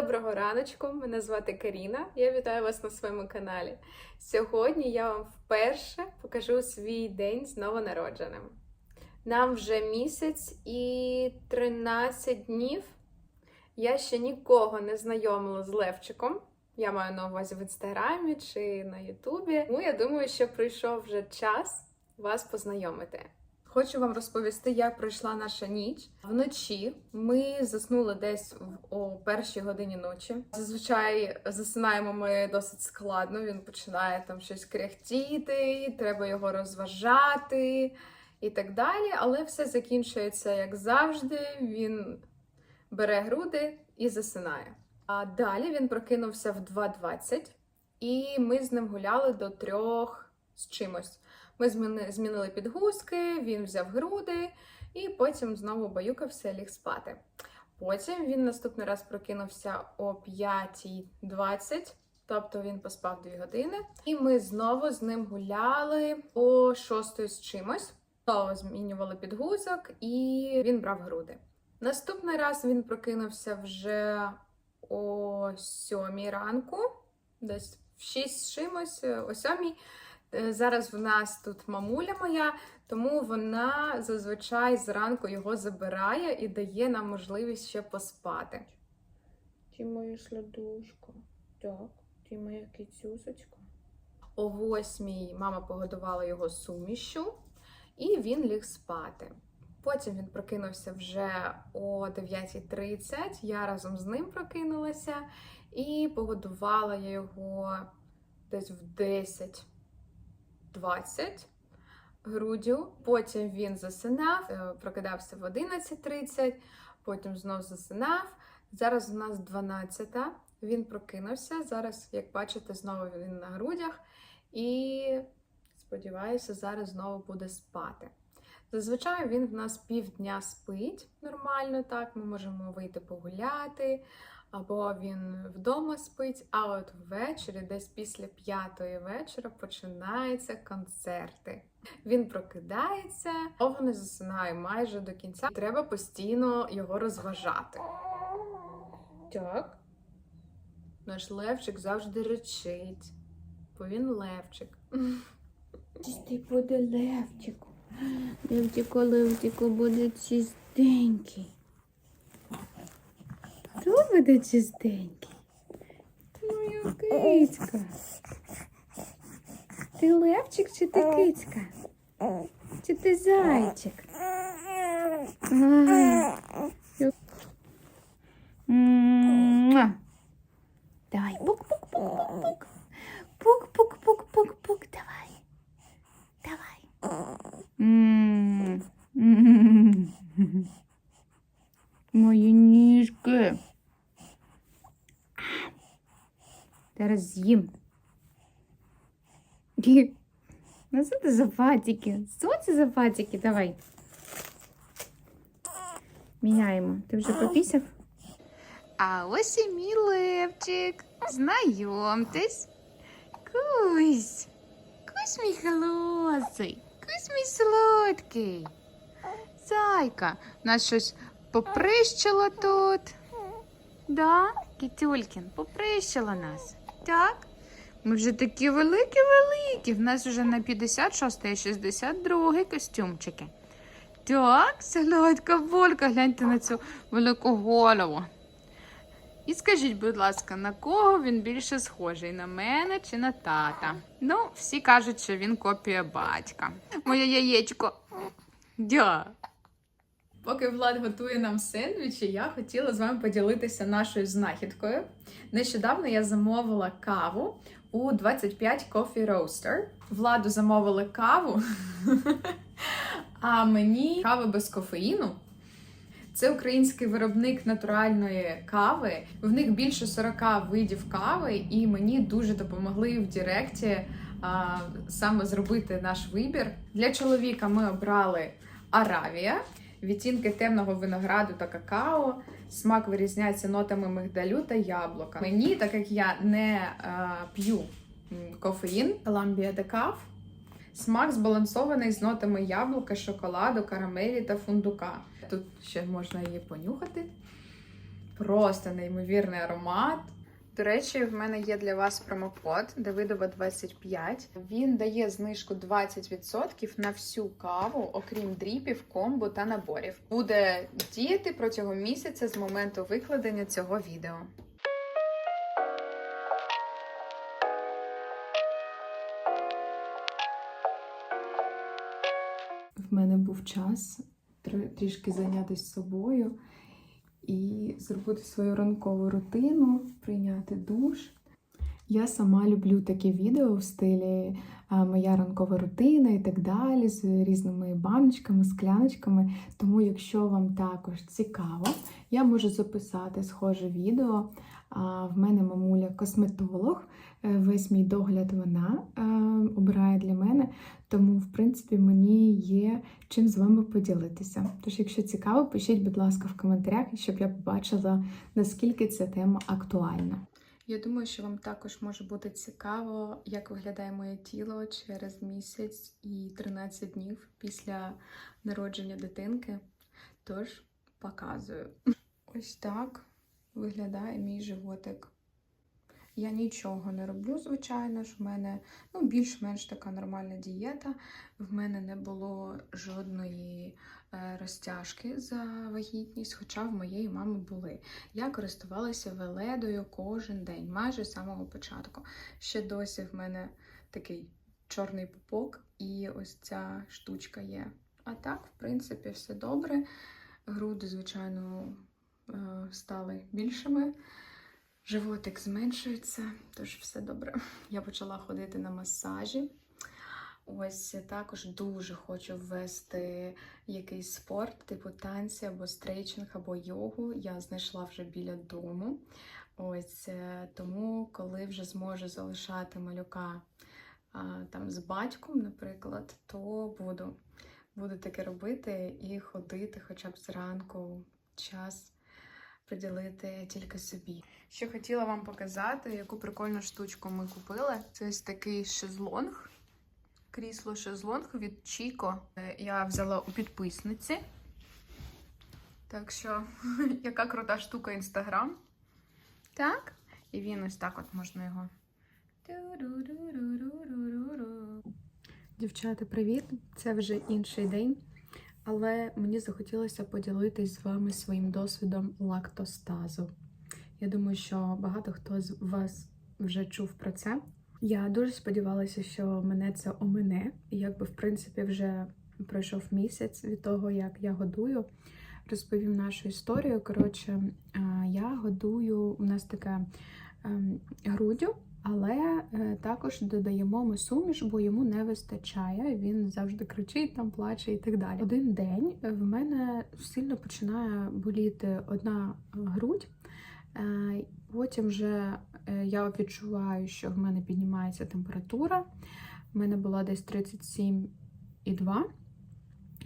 Доброго раночку! Мене звати Каріна. Я вітаю вас на своєму каналі. Сьогодні я вам вперше покажу свій день з новонародженим. Нам вже місяць і 13 днів. Я ще нікого не знайомила з Левчиком. Я маю на увазі в інстаграмі чи на Ютубі. Тому я думаю, що прийшов вже час вас познайомити. Хочу вам розповісти, як пройшла наша ніч. Вночі ми заснули десь о першій годині ночі. Зазвичай засинаємо ми досить складно. Він починає там щось кряхтіти, треба його розважати і так далі. Але все закінчується як завжди. Він бере груди і засинає. А далі він прокинувся в 2.20, і ми з ним гуляли до трьох з чимось. Ми зміни- змінили підгузки, він взяв груди і потім знову баюкався, ліг спати. Потім він наступний раз прокинувся о 5.20, тобто він поспав 2 години. І ми знову з ним гуляли о 6 з чимось. Знову змінювали підгузок, і він брав груди. Наступний раз він прокинувся вже о 7 ранку, десь в 6 з чимось, о 7. Е, Зараз в нас тут мамуля моя, тому вона зазвичай зранку його забирає і дає нам можливість ще поспати. Ти моя сладушка. Так, ти моя кицюсочка. О восьмій мама погодувала його сумішю, і він ліг спати. Потім він прокинувся вже о 9.30. Я разом з ним прокинулася і погодувала я його десь в 10. 20 груддю. Потім він засинав, е, прокидався в 11.30, потім знов засинав. Зараз у нас 12. -та. Він прокинувся. Зараз, як бачите, знову він на грудях. І сподіваюся, зараз знову буде спати. Зазвичай він в нас півдня спить нормально, так. Ми можемо вийти погуляти, або він вдома спить, а от ввечері, десь після п'ятої вечора, починаються концерти. Він прокидається, довго не засинає майже до кінця. Треба постійно його розважати. Так. Наш левчик завжди речить, бо він левчик. Чистий буде левчику. Левчику, левчику буде чистенький. Буде чистенький? Ти моя кицька. Ти левчик чи ти кицька? Чи ти зайчик? Ай. Давай, пук-пук-пук-пук-пук. Пук-пук-пук-пук-пук, давай. Давай. М. Гі. Ну, що це за патики? Що це за патики? Давай. Міняємо. Ти вже попісяв? А ось і мій левчик. Знайомтесь. Кусь. Кусь мій холосий. Кусь мій солодкий. Зайка, нас щось поприщило тут. Да, Кітюлькін, поприщило нас. Так? Ми вже такі великі-великі. В нас вже на 56 і 62 костюмчики. Так, солодка булька, гляньте на цю велику голову. І скажіть, будь ласка, на кого він більше схожий? На мене чи на тата? Ну, всі кажуть, що він копія батька. Моє яєчко. Дя. Поки Влад готує нам сендвічі, я хотіла з вами поділитися нашою знахідкою. Нещодавно я замовила каву у 25 Coffee Roaster. Владу замовили каву, а мені кава без кофеїну. Це український виробник натуральної кави. В них більше 40 видів кави, і мені дуже допомогли в Директі а, саме зробити наш вибір. Для чоловіка ми обрали Аравія, відтінки темного винограду та какао. Смак вирізняється нотами мигдалю та яблука. Мені, так як я не а, п'ю кофеїн, Columbia Decaf, Смак збалансований з нотами яблука, шоколаду, карамелі та фундука. Тут ще можна її понюхати. просто неймовірний аромат. До речі, в мене є для вас промокод Давидова 25. Він дає знижку 20% на всю каву, окрім дріпів, комбо та наборів. Буде діяти протягом місяця з моменту викладення цього відео. В мене був час трішки зайнятися собою і зробити свою ранкову рутину, прийняти душ. Я сама люблю такі відео в стилі моя ранкова рутина і так далі, з різними баночками, скляночками. Тому, якщо вам також цікаво, я можу записати схоже відео. А, в мене мамуля косметолог. Е, Весь мій догляд вона е, обирає для мене. Тому, в принципі, мені є чим з вами поділитися. Тож, якщо цікаво, пишіть, будь ласка, в коментарях, щоб я побачила, наскільки ця тема актуальна. Я думаю, що вам також може бути цікаво, як виглядає моє тіло через місяць і 13 днів після народження дитинки. Тож показую. Ось так виглядає мій животик. Я нічого не роблю, звичайно ж. В мене ну, більш-менш така нормальна дієта. В мене не було жодної е, розтяжки за вагітність, хоча в моєї мами були. Я користувалася веледою кожен день, майже з самого початку. Ще досі в мене такий чорний пупок, і ось ця штучка є. А так, в принципі, все добре. Груди, звичайно, стали більшими. Животик зменшується, тож все добре. Я почала ходити на масажі. Ось також дуже хочу ввести якийсь спорт, типу танці або стрейчинг, або йогу. Я знайшла вже біля дому. Ось е, тому, коли вже зможу залишати малюка там з батьком, наприклад, то буду, буду таке робити і ходити хоча б зранку час приділити тільки собі. Ще хотіла вам показати, яку прикольну штучку ми купили. Це ось такий шезлонг. Крісло шезлонг від Чіко. Я взяла у підписниці. Так що, яка крута штука Інстаграм. Так. І він ось так от можна його. Дівчата, привіт! Це вже інший день. Але мені захотілося поділитись з вами своїм досвідом лактостазу. Я думаю, що багато хто з вас вже чув про це. Я дуже сподівалася, що мене це омине, і якби в принципі вже пройшов місяць від того, як я годую. Розповім нашу історію. Коротше, я годую, у нас таке ем, груддю, але е, також додаємо ми суміш, бо йому не вистачає. Він завжди кричить, там плаче і так далі. Один день в мене сильно починає боліти одна грудь. Е, Потім вже е, я відчуваю, що в мене піднімається температура. В мене була десь 37,2.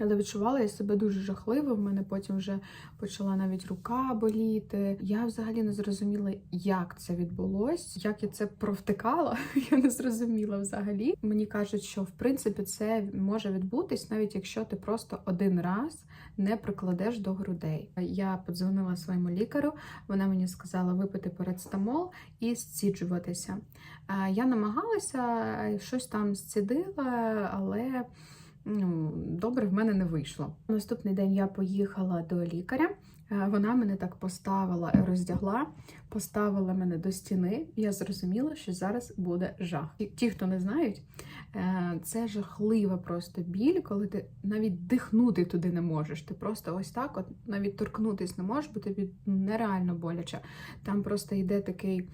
Але відчувала я себе дуже жахливо. В мене потім вже почала навіть рука боліти. Я взагалі не зрозуміла, як це відбулось, як я це провтикала. Я не зрозуміла взагалі. Мені кажуть, що в принципі це може відбутись, навіть якщо ти просто один раз не прикладеш до грудей. Я подзвонила своєму лікарю. Вона мені сказала випити парацетамол і зціджуватися. Е, Я намагалася щось там зцідила, але ну, добре в мене не вийшло. Наступний день я поїхала до лікаря. Е, Вона мене так поставила, роздягла, поставила мене до стіни. Я зрозуміла, що зараз буде жах. Ті- хто не знають, е, це жахлива просто біль, коли ти навіть дихнути туди не можеш. Ти просто ось так, от навіть торкнутись не можеш, бо тобі нереально боляче. Там просто йде такий,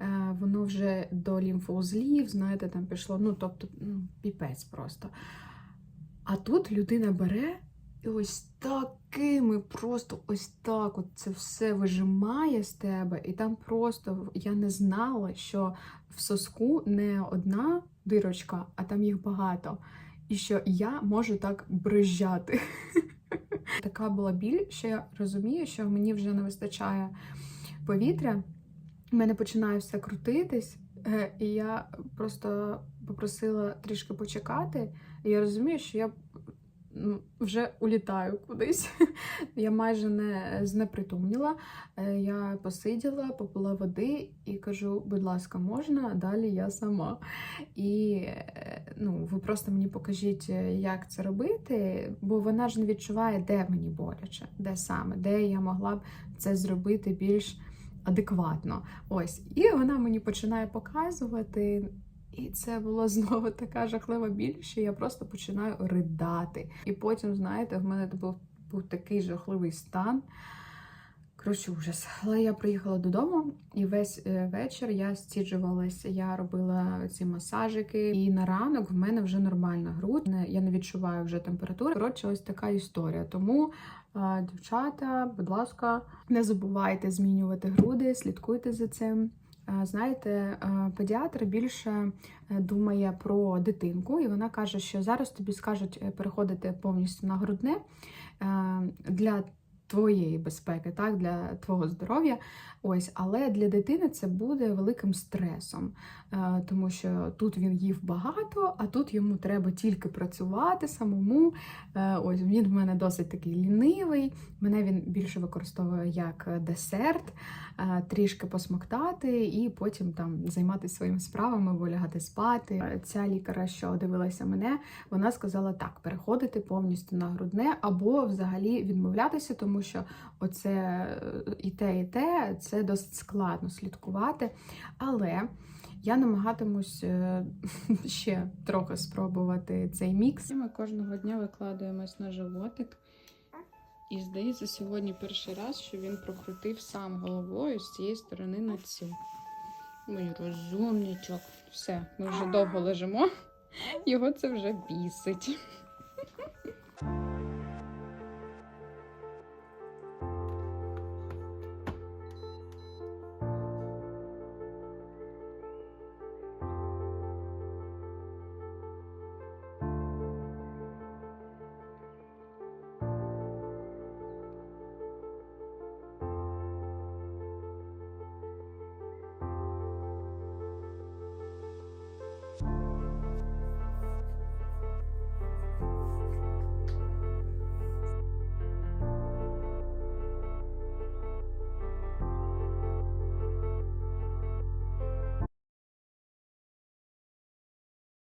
е, воно вже до лімфоузлів, знаєте, там пішло. Ну тобто, піпець просто. А тут людина бере і ось такими просто ось так от це все вижимає з тебе, і там просто я не знала, що в соску не одна дирочка, а там їх багато. І що я можу так брижати. Така була біль, що я розумію, що мені вже не вистачає повітря. У мене починає все крутитись, е, і я просто попросила трішки почекати. Я розумію, що я вже улітаю кудись. Я майже не знепритомніла. Е, Я посиділа, попила води і кажу, будь ласка, можна? Далі я сама. І е, ну, ви просто мені покажіть, е, як це робити, бо вона ж не відчуває, де мені боляче, де саме, де я могла б це зробити більш адекватно. Ось, і вона мені починає показувати. І це було знову така жахлива біль, що я просто починаю ридати. І потім, знаєте, в мене був, був такий жахливий стан. Коротше, ужас. Але я приїхала додому, і весь е, вечір я стіджувалася. Я робила ці масажики, і на ранок в мене вже нормальна грудь. Я не відчуваю вже температури. Коротше, ось така історія. Тому, дівчата, будь ласка, не забувайте змінювати груди, слідкуйте за цим. Е, Знаєте, е, педіатр більше е, думає про дитинку, і вона каже, що зараз тобі скажуть переходити повністю на грудне. Для твоєї безпеки, так, для твого здоров'я. Ось, але для дитини це буде великим стресом, е, тому що тут він їв багато, а тут йому треба тільки працювати самому. Е, Ось він в мене досить такий лінивий. Мене він більше використовує як десерт, е, трішки посмоктати і потім там займатися своїми справами, або лягати спати. Ця лікарка, що дивилася мене, вона сказала так: переходити повністю на грудне або взагалі відмовлятися, тому що оце е, і те, і те це досить складно слідкувати. Але я намагатимусь е, ще трохи спробувати цей мікс. Ми кожного дня викладаємось на животик. І здається, сьогодні перший раз, що він прокрутив сам головою з цієї сторони на цю. Мій розумничок. Все, ми вже довго лежимо. Його це вже бісить.